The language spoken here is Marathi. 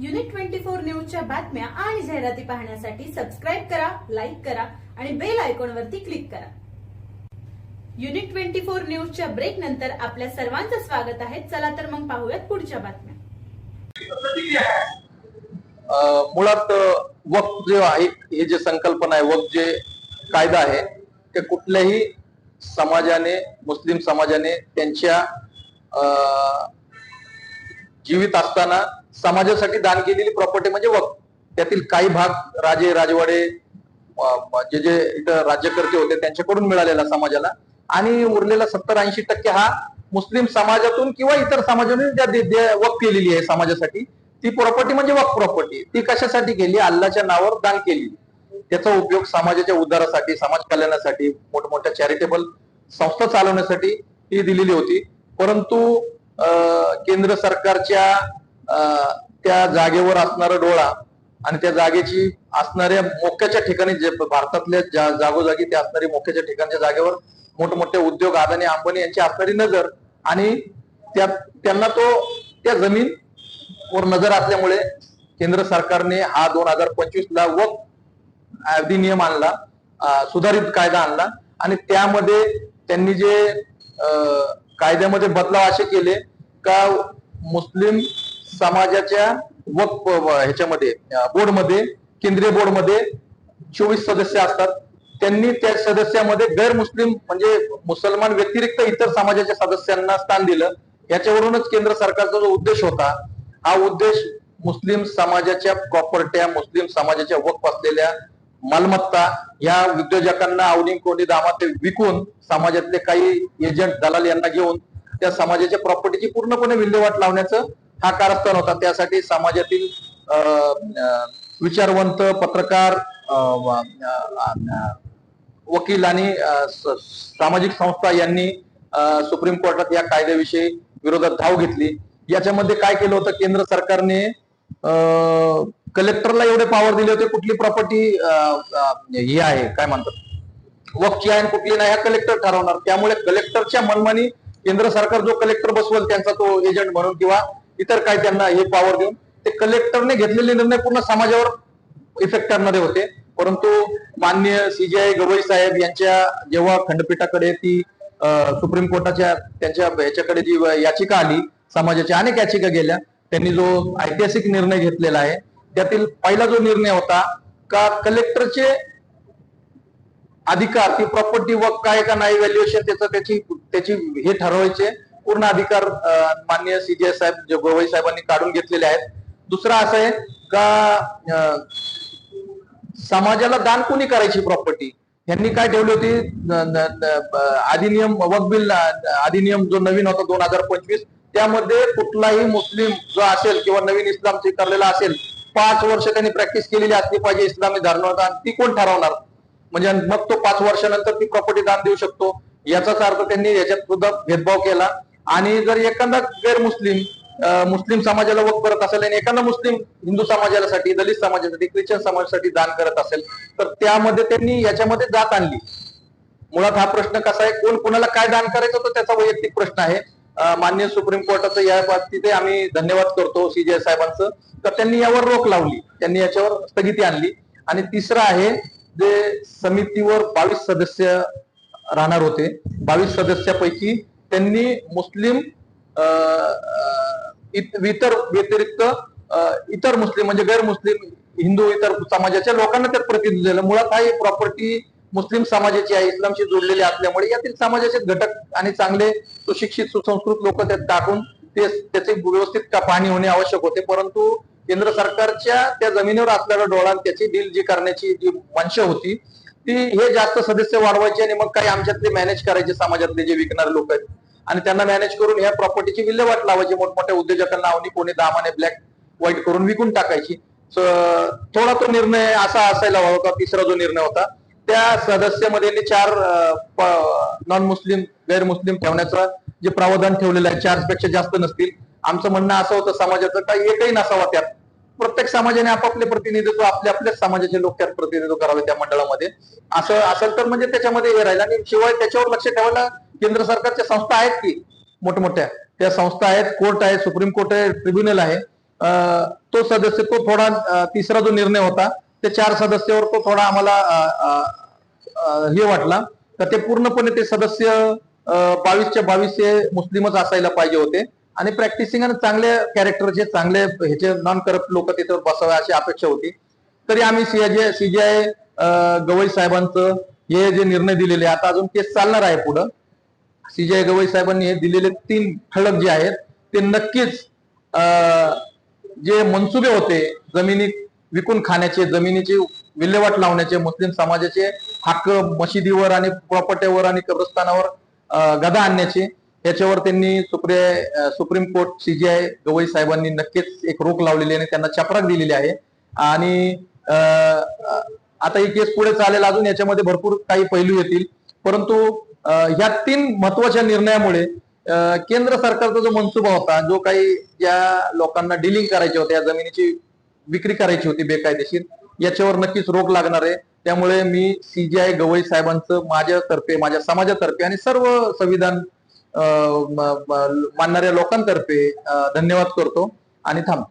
युनिट ट्वेंटी फोर न्यूजच्या बातम्या आणि जाहिराती पाहण्यासाठी सबस्क्राईब करा लाईक करा आणि बेल आयकॉन वरती क्लिक करा. युनिट ट्वेंटी फोर न्यूजच्या ब्रेक नंतर आपल्या सर्वांचं स्वागत आहे. चला तर मग पाहूयात पुढच्या बातम्या. अं, मुळात वक्फ जे आहे हे जे संकल्पना आहे वक्फ जे कायदा आहे ते कुठल्याही समाजाने मुस्लिम समाजाने त्यांच्या जीवित असताना समाजासाठी दान केलेली प्रॉपर्टी म्हणजे वक्फ त्यातील काही भाग राजे राजवाडे जे जे इथं राज्यकर्ते होते त्यांच्याकडून मिळालेला समाजाला. आणि उरलेला सत्तर ऐंशी टक्के हा मुस्लिम समाजातून किंवा इतर समाजातून ज्या वक्त वक्फ केलेली आहे समाजासाठी ती प्रॉपर्टी म्हणजे वक्फ प्रॉपर्टी ती कशासाठी केली? अल्लाच्या नावावर दान केली. त्याचा उपयोग समाजाच्या उद्धारासाठी समाज कल्याणासाठी मोठमोठ्या चॅरिटेबल संस्था चालवण्यासाठी ही दिलेली होती. परंतु अं, केंद्र सरकारच्या त्या जागेवर असणारा डोळा आणि त्या जागेची असणाऱ्या मोक्याच्या ठिकाणी जे भारतातल्या ज्या जागोजागी त्या असणारी मोक्याच्या ठिकाणच्या जागेवर मोठमोठे उद्योग अदानी अंबानी यांची असणारी नजर आणि त्या त्यांना तो त्या जमीन वर नजर असल्यामुळे केंद्र सरकारने हा दोन हजार पंचवीस ला वक्फ अधिनियम आणला सुधारित कायदा आणला आणि त्यामध्ये त्यांनी जे कायद्यामध्ये बदलाव असे केले का मुस्लिम समाजाच्या वक्फ ह्याच्यामध्ये बोर्डमध्ये केंद्रीय बोर्डमध्ये चोवीस सदस्य असतात. त्यांनी त्या सदस्यामध्ये गैर मुस्लिम म्हणजे मुसलमान व्यतिरिक्त इतर समाजाच्या सदस्यांना स्थान दिलं. याच्यावरूनच केंद्र सरकारचा जो उद्देश होता हा उद्देश मुस्लिम समाजाच्या प्रॉपर्ट्या मुस्लिम समाजाच्या वक्फ असलेल्या मालमत्ता या उद्योजकांना आवडी कोणी दामात विकून समाजातले काही एजंट दलाल यांना घेऊन त्या समाजाच्या प्रॉपर्टीची पूर्णपणे विल्हेवाट लावण्याचं हा कारस्थान होता. त्यासाठी समाजातील अं, विचारवंत पत्रकार अं, वकील आणि सामाजिक संस्था यांनी सुप्रीम कोर्टात या कायद्याविषयी विरोधात धाव घेतली. याच्यामध्ये काय केलं होतं? केंद्र सरकारने अं, कलेक्टरला एवढे पॉवर दिले होते कुठली प्रॉपर्टी ही आहे काय म्हणतात? वक्फची आहे आणि कुठली नाही हा कलेक्टर ठरवणार. त्यामुळे कलेक्टरच्या मनमानी केंद्र सरकार जो कलेक्टर बसवेल त्यांचा तो एजंट म्हणून किंवा इतर काय त्यांना हे पॉवर देऊन ते कलेक्टरने घेतलेले निर्णय पूर्ण समाजावर इफेक्ट करणारे होते. परंतु मान्य सीजीआय गवई साहेब यांच्या जेव्हा खंडपीठाकडे ती सुप्रीम कोर्टाच्या त्यांच्या ह्याच्याकडे जी याचिका आली समाजाच्या अनेक याचिका गेल्या त्यांनी जो ऐतिहासिक निर्णय घेतलेला आहे त्यातील पहिला जो निर्णय होता का कलेक्टरचे अधिकार ती प्रॉपर्टी वर्क काय का नाही व्हॅल्युएशन त्याचं त्याची त्याची हे ठरवायचे पूर्ण अधिकार मान्य माननीय सीजीआय साहेब जे गोवई साहेबांनी काढून घेतलेले आहेत. दुसरा असं आहे का समाजाला दान कोणी करायची प्रॉपर्टी यांनी काय ठेवली होती? अधिनियम वक्फ बिल अधिनियम जो नवीन होता दोन हजार पंचवीस त्यामध्ये कुठलाही मुस्लिम जो असेल किंवा नवीन इस्लाम स्वीकारलेला असेल पाच वर्ष त्यांनी प्रॅक्टिस केलेली असली पाहिजे इस्लामी धर्मात ती कोण ठरवणार? म्हणजे मग तो पाच वर्षानंतर ती प्रॉपर्टी दान देऊ शकतो. याचाच अर्थ त्यांनी याच्यात सुद्धा भेदभाव केला. आणि जर एखादा गैर मुस्लिम मुस्लिम समाजाला वक करत असेल आणि एखादा मुस्लिम हिंदू समाजासाठी दलित समाजासाठी ख्रिश्चन समाजासाठी दान करत असेल तर त्यामध्ये त्यांनी याच्यामध्ये जात आणली. मुळात हा प्रश्न कसा आहे? कोण कोणाला काय दान करायचं तो त्याचा वैयक्तिक प्रश्न आहे. मान्य सुप्रीम कोर्टाचं या बाबतीत आम्ही धन्यवाद करतो सीजीआय साहेबांचं. तर त्यांनी यावर रोख लावली. त्यांनी याच्यावर स्थगिती आणली. आणि तिसरं आहे जे समितीवर बावीस सदस्य राहणार होते बावीस सदस्यापैकी त्यांनी मुस्लिम इतर व्यतिरिक्त इतर मुस्लिम म्हणजे गैर मुस्लिम हिंदू इतर समाजाच्या लोकांना त्यात प्रतिनिधित्व दिलं. मुळात हा प्रॉपर्टी मुस्लिम समाजाची आहे. इस्लामशी जोडलेली असल्यामुळे यातील समाजाचे घटक आणि चांगले सुशिक्षित सुसंस्कृत लोक त्यात टाकून ते त्याचे व्यवस्थित का पाहणी होणे आवश्यक होते. परंतु केंद्र सरकारच्या त्या जमिनीवर असलेल्या डोळा त्याची डील जी करण्याची जी मंश होती ती हे जास्त सदस्य वाढवायचे आणि मग काही आमच्यातले मॅनेज करायचे समाजातले जे विकणारे लोक आहेत आणि त्यांना मॅनेज करून ह्या प्रॉपर्टीची विल्हेवाट लावायची मोठमोठ्या उद्योजकांना अवनी कोणी दामाने ब्लॅक व्हाईट करून विकून टाकायची. थोडा तो निर्णय असा असायला हवा होता तिसरा जो निर्णय होता त्या सदस्यामध्ये चार नॉन मुस्लिम गैर मुस्लिम ठेवण्याचं जे प्रावधान ठेवलेलं आहे चारपेक्षा जास्त नसतील. आमचं म्हणणं असं होतं समाजाचं का एकही नसावा त्यात. प्रत्येक समाजाने आपापले प्रतिनिधित्व आपल्या आपल्याच समाजाचे लोक त्यात प्रतिनिधित्व करावे त्या मंडळामध्ये. असं असेल तर म्हणजे त्याच्यामध्ये हे राहील. आणि शिवाय त्याच्यावर लक्ष ठेवायला केंद्र सरकारच्या संस्था आहेत की मोठमोठ्या? त्या संस्था आहेत कोर्ट आहे सुप्रीम कोर्ट आहे ट्रिब्युनल आहे. तो सदस्य तो थोडा तिसरा जो निर्णय होता ते चार सदस्यावर तो थोडा आम्हाला हे वाटला. तर ते पूर्णपणे ते सदस्य बावीसच्या बावीस हे मुस्लिमच असायला पाहिजे होते. आणि प्रॅक्टिसिंग आणि चांगले कॅरेक्टरचे चांगले ह्याचे नॉन करप्ट लोक तिथे बसावे अशी अपेक्षा होती. तरी आम्ही सीआयजे सीजीआय गवई साहेबांचं हे जे निर्णय दिलेले आता अजून केस चालणार आहे पुढं. सीजय गवई साहेबांनी हे दिलेले तीन ठळक जे आहेत ते नक्कीच जे मनसुबे होते जमिनी विकून खाण्याचे जमिनीची विल्हेवाट लावण्याचे मुस्लिम समाजाचे हक्क मशिदीवर आणि प्रॉपर्टीवर आणि कब्रस्तानावर गदा आणण्याचे याच्यावर त्यांनी सुप्रिय सुप्रीम कोर्ट सीजीआय गवई साहेबांनी नक्कीच एक रोख लावलेली आणि त्यांना चपराक दिलेली आहे. आणि आता ही केस पुढे चालेल अजून याच्यामध्ये भरपूर काही पैलू येतील. परंतु ह्या तीन महत्त्वाच्या निर्णयामुळे केंद्र सरकारचा जो मनसुबा होता जो काही ज्या लोकांना डिलिंग करायचे होते या जमिनीची विक्री करायची होती बेकायदेशीर याच्यावर नक्कीच रोख लागणार आहे. त्यामुळे मी सीजीआय गवई साहेबांचं माझ्यातर्फे माझ्या समाजातर्फे आणि सर्व संविधान मानणाऱ्या लोकांतर्फे धन्यवाद करतो आणि थांबतो